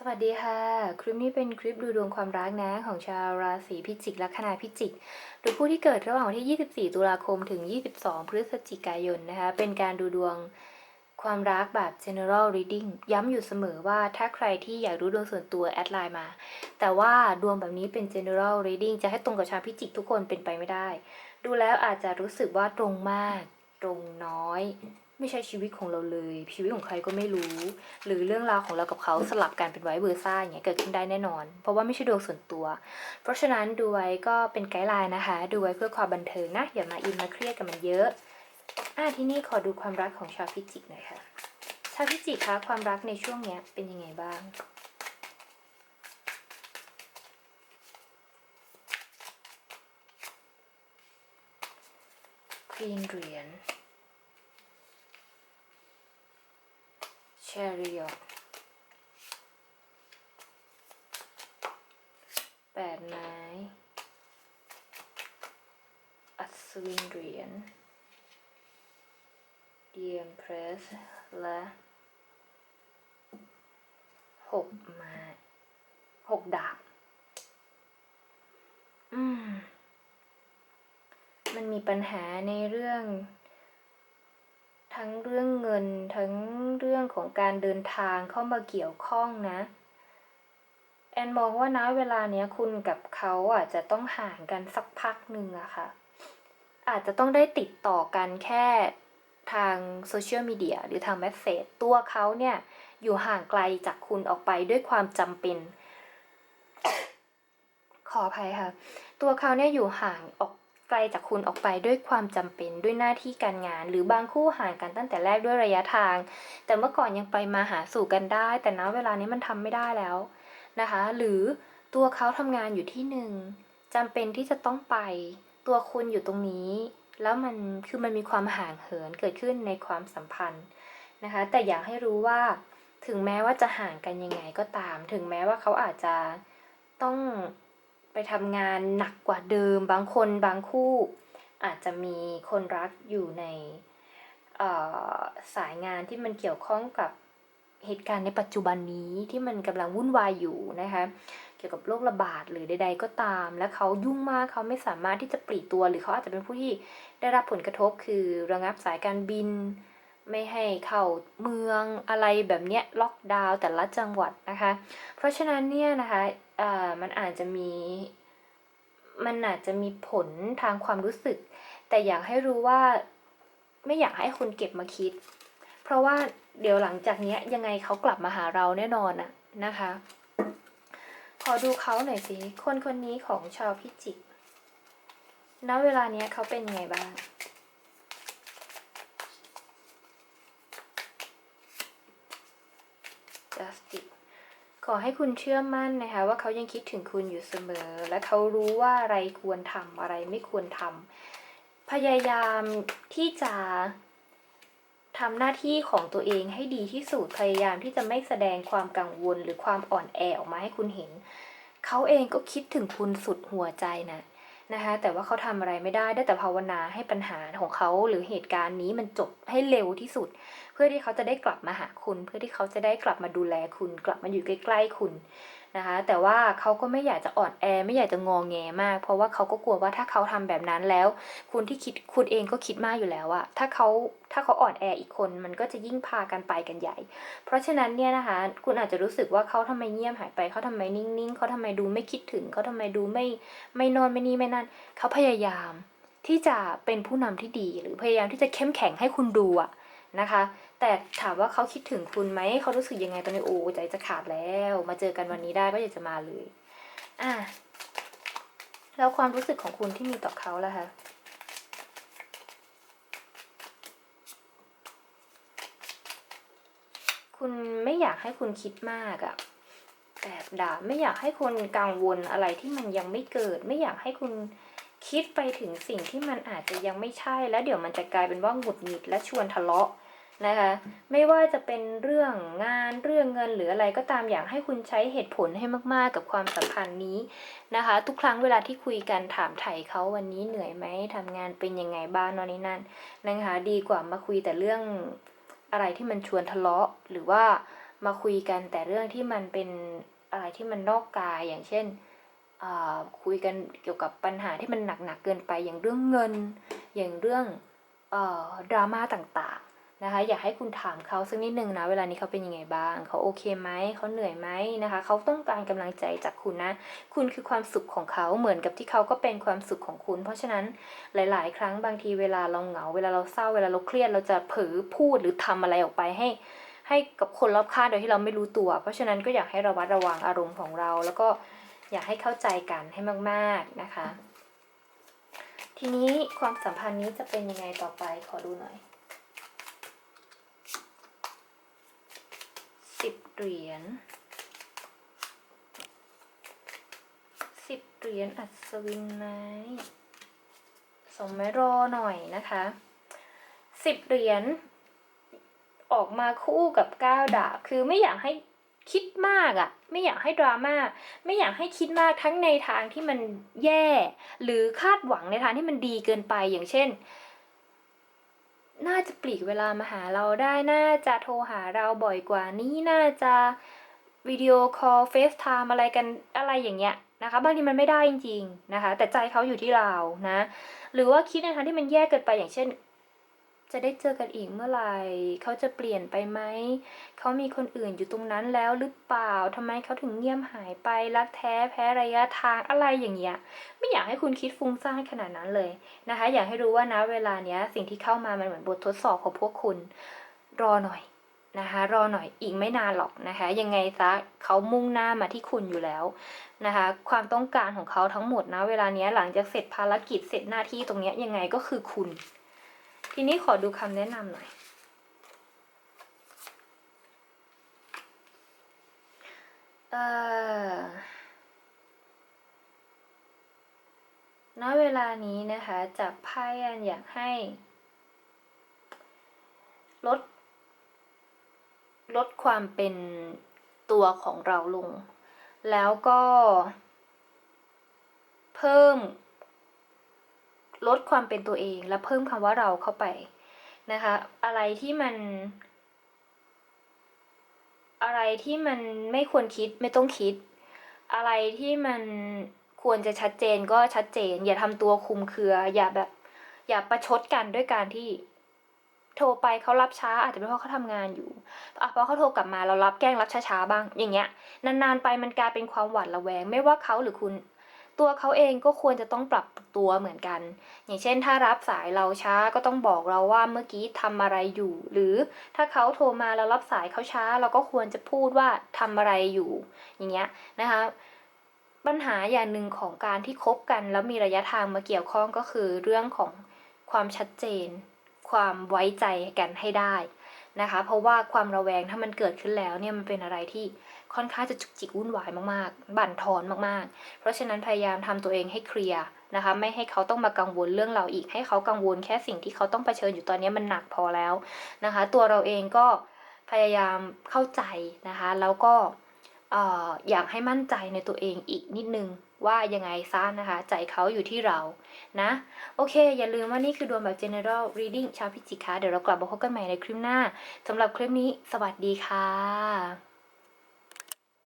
สวัสดีค่ะ คลิปนี้เป็นคลิปดูดวงความรักนะของชาวราศีพิจิกลัคนาพิจิก หรือผู้ที่เกิดระหว่างวันที่ 24 ตุลาคมถึง 22 พฤศจิกายนนะคะ เป็นการดูดวงความรักแบบ general reading ย้ำอยู่เสมอว่าถ้าใครที่อยากรู้ดวงส่วนตัวแอดไลน์มา แต่ว่าดวงแบบนี้เป็น general reading จะให้ตรงกับชาวพิจิกทุกคนเป็นไปไม่ได้ ดูแล้วอาจจะรู้สึกว่าตรงมาก ตรงน้อย ไม่ใช่ชีวิตของเราเลย ชีวิตของใครก็ไม่รู้ หรือเรื่องราวของเรากับเขาสลับกันเป็นไวเบอร์ซ่าอย่างเงี้ยเกิดขึ้นได้แน่นอน เพราะว่าไม่ใช่ดวงส่วนตัว เพราะฉะนั้นดูไว้ก็เป็นไกด์ไลน์นะคะ ดูไว้เพื่อความบันเทิงนะ อย่ามาอินมาเครียดกับมันเยอะอะที่นี่ขอดูความรักของชาวพิจิกหน่อยค่ะชาวพิจิกคะความรักในช่วงเนี้ยเป็นยังไงบ้างควีนเหรียญ chariot แปดไม้อัศวินเหรียญเดียมเพรสและหกไม้หกดาบอืมมันมีปัญหาในเรื่อง ทั้งเรื่องเงินทั้งเรื่องของการเดินทางเข้ามาเกี่ยวข้องนะ แอนมองว่านะเวลาเนี้ยคุณกับเขาอาจจะต้องห่างกันสักพักหนึ่งอะค่ะ อาจจะต้องได้ติดต่อกันแค่ทางโซเชียลมีเดียหรือทางแมสเซจตัวเขาเนี่ย อยู่ห่างไกลจากคุณออกไปด้วยความจำเป็น ขออภัยค่ะ ตัวเขาเนี่ยอยู่ห่างออก ไกลจากคุณออกไปด้วยความจำเป็นด้วยหน้าที่การงาน หรือบางคู่ห่างกันตั้งแต่แรกด้วยระยะทาง แต่เมื่อก่อนยังไปมาหาสู่กันได้ แต่ณเวลานี้มันทำไม่ได้แล้วนะคะ หรือตัวเขาทำงานอยู่ที่หนึ่งจำเป็นที่จะต้องไป ตัวคุณอยู่ตรงนี้ แล้วมันคือมันมีความห่างเหินเกิดขึ้นในความสัมพันธ์นะคะ แต่อยากให้รู้ว่าถึงแม้ว่าจะห่างกันยังไงก็ตาม ถึงแม้ว่าเขาอาจจะต้อง ไปทำงานหนักกว่าเดิม บางคนบางคู่อาจจะมีคนรักอยู่ในสายงานที่มันเกี่ยวข้องกับเหตุการณ์ในปัจจุบันนี้ที่มันกำลังวุ่นวายอยู่นะคะเกี่ยวกับโรคระบาดหรือใด ๆ ก็ตาม และเขายุ่งมากเขาไม่สามารถที่จะปลีกตัว หรือเขาอาจจะเป็นผู้ที่ได้รับผลกระทบคือระงับสายการบิน ไม่ให้เข้าเมืองอะไรแบบเนี้ยล็อกดาวน์แต่ละจังหวัดนะคะ เพราะฉะนั้นเนี่ยนะคะ มันอาจจะมี มันอาจจะมีผลทางความรู้สึก แต่อยากให้รู้ว่าไม่อยากให้คุณเก็บมาคิด เพราะว่าเดี๋ยวหลังจากนี้ยังไงเขากลับมาหาเราแน่นอนอะนะคะ ขอดูเขาหน่อยสิ คนคนนี้ของชาวพิจิกณเวลาเนี้ยเขาเป็นยังไงบ้าง justice ขอให้คุณเชื่อมั่นนะคะ ว่าเขายังคิดถึงคุณอยู่เสมอ และเขารู้ว่าอะไรควรทำอะไรไม่ควรทำพยายามที่จะทำหน้าที่ของตัวเองให้ดีที่สุดพยายามที่จะไม่แสดงความกังวลหรือความอ่อนแอออกมาให้คุณเห็น เขาเองก็คิดถึงคุณสุดหัวใจนะ นะคะแต่ว่าเขาทำอะไรไม่ได้ได้แต่ภาวนาให้ปัญหาของเขาหรือเหตุการณ์นี้มันจบให้เร็วที่สุด เพื่อที่เขาจะได้กลับมาหาคุณ เพื่อที่เขาจะได้กลับมาดูแลคุณ กลับมาอยู่ใกล้ๆคุณ นะคะ แต่ว่าเขาก็ไม่อยากจะอ่อนแอ ไม่อยากจะงองแงมาก เพราะว่าเขาก็กลัวว่าถ้าเขาทำแบบนั้นแล้ว คุณที่คิดคุณเองก็คิดมากอยู่แล้วอะถ้าเขาถ้าเขาอ่อนแออีกคนมันก็จะยิ่งพากันไปกันใหญ่ เพราะฉะนั้นเนี่ยนะคะ คุณอาจจะรู้สึกว่าเขาทำไมเงียบหายไปเขาทำไมนิ่งๆเขาทำไมดูไม่คิดถึงเขาทำไมดูไม่ไม่นอนไม่นี่ไม่นั่นเขาพยายามที่จะเป็นผู้นำที่ดีหรือพยายามที่จะเข้มแข็งให้คุณดูอะนะคะ แต่ถามว่าเขาคิดถึงคุณไหม เขารู้สึกยังไงตอนนี้โอ้ใจจะขาดแล้ว มาเจอกันวันนี้ได้ก็อยากจะมาเลย อะแล้วความรู้สึกของคุณที่มีต่อเขาล่ะคะคุณไม่อยากให้คุณคิดมากอะแอบด่าไม่อยากให้คุณกังวลอะไรที่มันยังไม่เกิด ไม่อยากให้คุณคิดไปถึงสิ่งที่มันอาจจะยังไม่ใช่ แล้วเดี๋ยวมันจะกลายเป็นว่าหงุดหงิดและชวนทะเลาะ นะคะไม่ว่าจะเป็นเรื่องงานเรื่องเงินหรืออะไรก็ตามอยากให้คุณใช้เหตุผลให้มาก ๆ กับความสัมพันธ์นี้นะคะ ทุกครั้งเวลาที่คุยกันถามไถ่เขาวันนี้เหนื่อยไหมทำงานเป็นยังไงบ้างนอนนี่นั่นนะคะ ดีกว่ามาคุยแต่เรื่องอะไรที่มันชวนทะเลาะ หรือว่ามาคุยกันแต่เรื่องที่มันเป็นอะไรที่มันนอกกายอย่างเช่นคุยกันเกี่ยวกับปัญหาที่มันหนักๆเกินไปอย่างเรื่องเงิน อย่างเรื่องอดราม่าต่าง นะคะ อยากให้คุณถามเขาสักนิดนึงนะ เวลานี้เขาเป็นยังไงบ้าง เขาโอเคไหม เขาเหนื่อยไหมนะคะ เขาต้องการกำลังใจจากคุณนะ คุณคือความสุขของเขาเหมือนกับที่เขาก็เป็นความสุขของคุณ เพราะฉะนั้นหลาย ๆ ครั้งบางทีเวลาเราเหงา เวลาเราเศร้า เวลาเราเครียด เราจะเผลอพูดหรือทำอะไรออกไปให้ ให้กับคนรอบข้างโดยที่เราไม่รู้ตัว เพราะฉะนั้นก็อยากให้ระวัดระวังอารมณ์ของเรา แล้วก็อยากให้เข้าใจกันให้มาก ๆ นะคะ ทีนี้ความสัมพันธ์นี้จะเป็นยังไงต่อไปขอดูหน่อย สิบเหรียญสิบเหรียญอัศวินไม้สมไม้รอหน่อยนะคะสิบเหรียญออกมาคู่กับก้าวดาบ คือไม่อยากให้คิดมากอะ่ะ ไม่อยากให้ดราม่าไม่อยากให้คิดมากทั้งในทางที่มันแย่ หรือคาดหวังในทางที่มันดีเกินไปอย่างเช่น น่าจะปลีกเวลามาหาเราได้ น่าจะโทรหาเราบ่อยกว่านี้ น่าจะวิดีโอคอลเฟซไทม์อะไรกันอะไรอย่างเงี้ยนะคะบางทีมันไม่ได้จริงๆนะคะ แต่ใจเขาอยู่ที่เรานะ หรือว่าคิดในทางที่มันแย่เกินไปอย่างเช่น จะได้เจอกันอีกเมื่อไหร่ เขาจะเปลี่ยนไปไหม เขามีคนอื่นอยู่ตรงนั้นแล้วหรือเปล่าทำไมเขาถึงเงียบหายไป รักแท้แพ้ระยะทางอะไรอย่างเงี้ย ไม่อยากให้คุณคิดฟุ้งซ่านขนาดนั้นเลยนะคะ อยากให้รู้ว่านะเวลาเนี้ยสิ่งที่เข้ามามันเหมือนบททดสอบของพวกคุณ รอหน่อยนะคะรอหน่อยอีกไม่นานหรอกนะคะ ยังไงซะเขามุ่งหน้ามาที่คุณอยู่แล้วนะคะ ความต้องการของเขาทั้งหมดนะเวลาเนี้ยหลังจากเสร็จภารกิจเสร็จหน้าที่ตรงเนี้ยยังไงก็คือคุณ ทีนี้ขอดูคำแนะนำหน่อย เอ่อณเวลานี้นะคะจากไพ่อันอยากให้ ลด ลดความเป็นตัวของเราลง แล้วก็ เพิ่ม ลดความเป็นตัวเอง และเพิ่มคำว่าเราเข้าไปนะคะ อะไรที่มัน อะไรที่มันไม่ควรคิดไม่ต้องคิด อะไรที่มันควรจะชัดเจนก็ชัดเจน อย่าทำตัวคุมเครือ อย่าแบบ อย่าประชดกันด้วยการที่โทรไปเขารับช้าอาจจะเป็นเพราะเขาทำงานอยู่อะเพราะเขาโทรกลับมาเรารับแกล้งรับช้าๆบ้าง อย่างเงี้ย นานๆไปมันกลายเป็นความหวาดระแวง ไม่ว่าเขาหรือคุณ ตัวเขาเองก็ควรจะต้องปรับตัวเหมือนกัน อย่างเช่น ถ้ารับสายเราช้าก็ต้องบอกเราว่าเมื่อกี้ทำอะไรอยู่ หรือถ้าเขาโทรมาแล้วรับสายเขาช้า เราก็ควรจะพูดว่าทำอะไรอยู่ อย่างเงี้ยนะคะปัญหาอย่างหนึ่งของการที่คบกัน แล้วมีระยะทางมาเกี่ยวข้องก็คือเรื่องของความชัดเจน ความไว้ใจกันให้ได้ นะคะ เพราะว่าความระแวงถ้ามันเกิดขึ้นแล้วเนี่ยมันเป็นอะไรที่ค่อนข้างจะจุกจิกวุ่นวายมากๆ บั่นทอนมากๆ เพราะฉะนั้นพยายามทำตัวเองให้เคลียร์นะคะ ไม่ให้เขาต้องมากังวลเรื่องเราอีก ให้เขากังวลแค่สิ่งที่เขาต้องเผชิญอยู่ตอนนี้มันหนักพอแล้วนะคะ ตัวเราเองก็พยายามเข้าใจนะคะ แล้วก็อยากให้มั่นใจในตัวเองอีกนิดนึง ว่ายังไงซะนะคะ ใจเขาอยู่ที่เรานะ โอเค อย่าลืมว่านี่คือดวงแบบ general reading ชาวพิจิกค่ะเดี๋ยวเรากลับมาพบกันใหม่ในคลิปหน้าสำหรับคลิปนี้ สวัสดีค่ะ